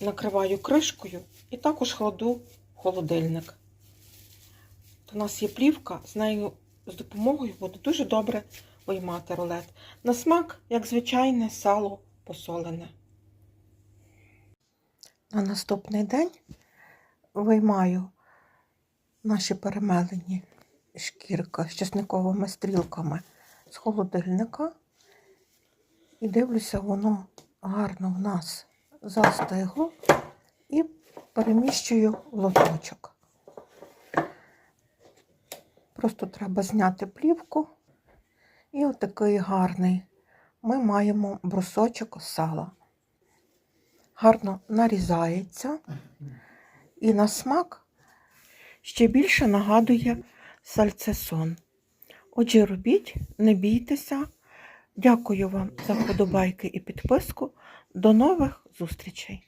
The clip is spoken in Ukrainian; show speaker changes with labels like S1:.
S1: накриваю кришкою і також кладу холодильник. У нас є плівка, з нею з допомогою буде дуже добре виймати рулет. На смак, як звичайне сало посолене. На наступний день виймаю наші перемелені шкірки з чесниковими стрілками з холодильника і дивлюся, воно гарно в нас застигло і переміщую в лоточок. Просто треба зняти плівку. І отакий гарний ми маємо брусочок сала. Гарно нарізається і на смак ще більше нагадує сальцесон. Отже, робіть, не бійтеся. Дякую вам за вподобайки і підписку. До нових зустрічей!